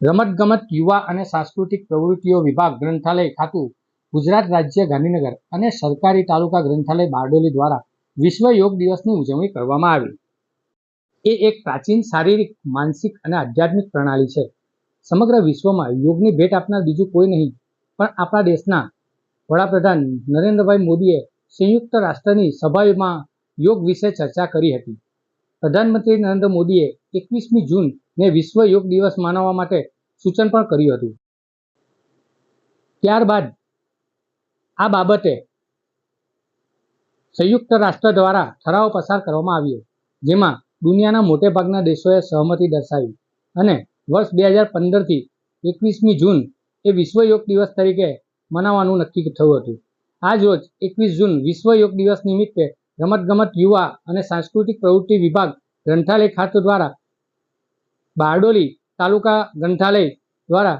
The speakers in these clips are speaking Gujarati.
રમતગમત, યુવા અને સાંસ્કૃતિક પ્રવૃત્તિઓ વિભાગ ગ્રંથાલય ખાતું, ગુજરાત રાજ્ય ગાંધીનગર અને સરકારી તાલુકા ગ્રંથાલય બારડોલી દ્વારા વિશ્વ યોગ દિવસની ઉજવણી કરવામાં આવી. એ એક પ્રાચીન શારીરિક, માનસિક અને આધ્યાત્મિક પ્રણાલી છે. સમગ્ર વિશ્વમાં યોગની ભેટ આપનાર બીજું કોઈ નહીં, પણ આપણા દેશના વડાપ્રધાન નરેન્દ્રભાઈ મોદીએ સંયુક્ત રાષ્ટ્રની સભામાં યોગ વિશે ચર્ચા કરી હતી. પ્રધાનમંત્રી નરેન્દ્ર મોદીએ એકવીસમી જૂનને વિશ્વ યોગ દિવસ મનાવવા માટે સૂચન પણ કર્યું હતું. ત્યારબાદ આ બાબતે સંયુક્ત રાષ્ટ્ર દ્વારા ઠરાવ પસાર કરવામાં આવ્યો, જેમાં દુનિયાના મોટેભાગના દેશોએ સહમતિ દર્શાવી અને વર્ષ બે હજાર પંદરથી એકવીસમી જૂન એ વિશ્વ યોગ દિવસ તરીકે મનાવવાનું નક્કી થયું હતું. આજ રોજ એકવીસ જૂન વિશ્વ યોગ દિવસ નિમિત્તે રમતગમત યુવા અને સાંસ્કૃતિક પ્રવૃત્તિ વિભાગ ગ્રંથાલય ખાતે દ્વારા બારડોલી તાલુકા ગ્રંથાલય દ્વારા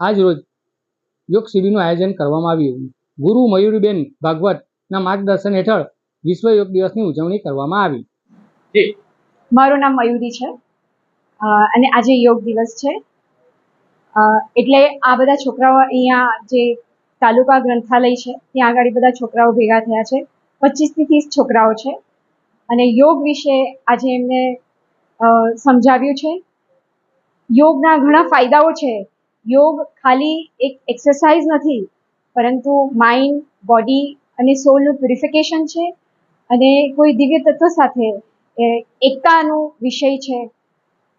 આજ રોજ યોગ શિબિરનું આયોજન કરવામાં આવ્યું. ગુરુ મયુરીબેન ભાગવતના માર્ગદર્શન હેઠળ વિશ્વ યોગ દિવસની ઉજવણી કરવામાં આવી. મારું નામ મયુરી છે. અને આજે યોગ દિવસ છે. એટલે આ બધા છોકરાઓ અહીંયા જે તાલુકા ગ્રંથાલય છે ત્યાં આગળ બધા છોકરાઓ ભેગા થયા છે. પચીસથી ત્રીસ છોકરાઓ છે. અને યોગ વિશે આજે એમને સમજાવ્યું છે. યોગના ઘણા ફાયદાઓ છે. યોગ ખાલી એક એક્સરસાઇઝ નથી, પરંતુ માઇન્ડ બોડી અને સોલનું પ્યુરિફિકેશન છે અને કોઈ દિવ્ય તત્વ સાથે એકતાનો વિષય છે.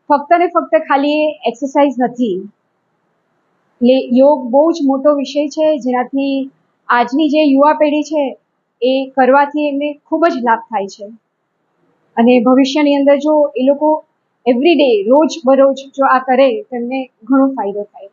ફક્ત ને ફક્ત ખાલી એક્સરસાઇઝ નથી. એટલે યોગ બહુ જ મોટો વિષય છે, જેનાથી આજની જે યુવા પેઢી છે એ કરવાથી એમને ખૂબ જ લાભ થાય છે. અને ભવિષ્યની અંદર જો એ લોકો એવરી ડે રોજ બરોજ જો આ કરે તેમને ઘણો ફાયદો થાય.